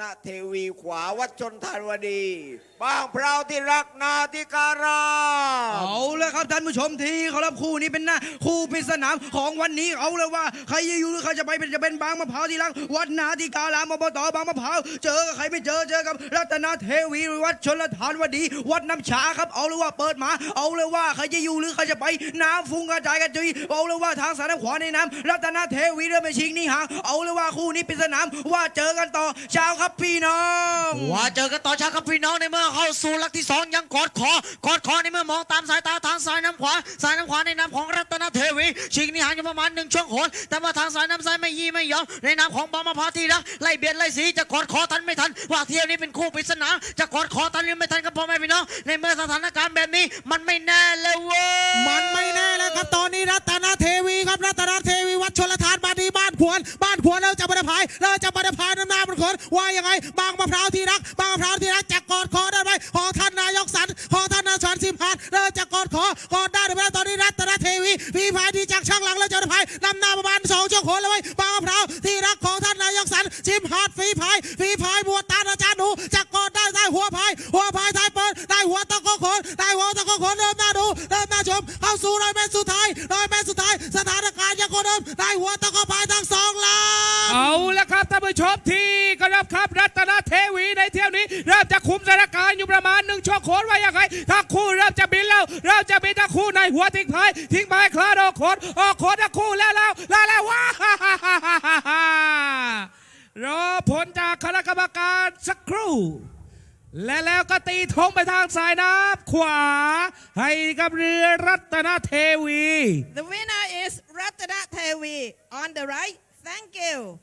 นเทวีขวาวัดชนทานวดีบางพราวที่รักนาธิการาเอาเลยครับท่านผู้ชมที่เขารับคู่นี้เป็นหน้าคู่ปริศนาของวันนี้เอาเลยว่าใครจะอยู่หรือใครจะไปเป็นจะเป็นบางมะพร้าวที่รัก วัดนาธิการามอบตบางมะพร้าวเจอกับใครไม่เจอเจอกับ รัตนเทวีวัดชนทานวดี วัดน้ำฉาครับเอาเลยว่าเปิดมา เอาเลยว่าใครจะอยู่หรือใครจะไปน้ำฟุ้งกระจายกระจุยเอาเลยว่าทางสายขวาในน้ำรัตนเทวีเริ่มไปชิงนี่หางเอาเลยว่าคู่นี้ปริศนาว่าเจอกันต่อเช้าครับพี่น้อง ว่าเจอกันต่อช้าครับพี่น้องในเมื่อเข้าสู่หลักที่สองยังกอดคอกอดคอในเมื่อมองตามสายตาทางซ้ายน้ำขวาซ้ายน้ำขวาในนามของรัตนเทวีชิงนี่ห่างอยู่ประมาณหนึ่งช่วงโหนแต่ว่าทางซ้ายน้ำซ้ายไม่ยี่ไม่ยอมในนามของบางมะพร้าวที่รักไล่เบียดไล่สีจะกอดคอทันไม่ทัน ว่าเที่ยวนี้เป็นคู่ปริศนาจะกอดคอทันหรือไม่ทันครับพ่อแม่พี่น้อง ในเมื่อสถานการณ์แบบนี้มันไม่แน่เลยเว้ยมันไม่แน่แล้วครับตอนนี้รัตนเทวีครับรัตนเทวีวัดชลทานบ้านดีบ้านายน้ำหน้าบนขนว่ายังไง บางมะพร้าวที่รัก บางมะพร้าวที่รักจะกอดคอได้ไหมขอท่านนายกสันขอท่านนายกสันสิมพานเราจะกอดคอกอดได้หรือไม่ตอนนี้รัตนเทวีวีพายที่จากช่างหลังเราจะบรรพายนำหน้าประมาณสองชั่วโคนเลยบางมะพร้าวที่รักของท่านนายกสันสิมพานฟีพายฟีพายบัวตาอาจารย์ดูจะกอดได้ได้หัวพายหัวพายท้ายเปิดได้หัวตะโกโขนได้หัวตะโกโขนเดินหน้าดูเดินหน้าชมเข้าสู่ร้อยเมตรสุดท้ายร้อยเมตรสุดท้ายสถานการณ์ยังคงเดิมได้หัวตะโกพายทั้งสองลำเอาละครับท่านผู้ชมที กรับครับ รัตนเทวีในเที่ยวนี้ เริ่มจะคุมสถานการณ์อยู่ประมาณหนึ่งชั่วโคนว่ายังไงทั้งคู่เริ่มจะบินแล้วเริ่มจะบินทั้งคู่ในหัวทิ้งพายทิ้งพายคลาดออกโคนออกโคนทั้งคู่แล้วแล้วแล้วแล้วว้ารอผลจากคณะกรรมการสักครู่และแล้วก็ตีธงไปทางสายน้ำขวา ให้กับเรือรัตนเทวี The winner is Ratana Tevi on the right. Thank you.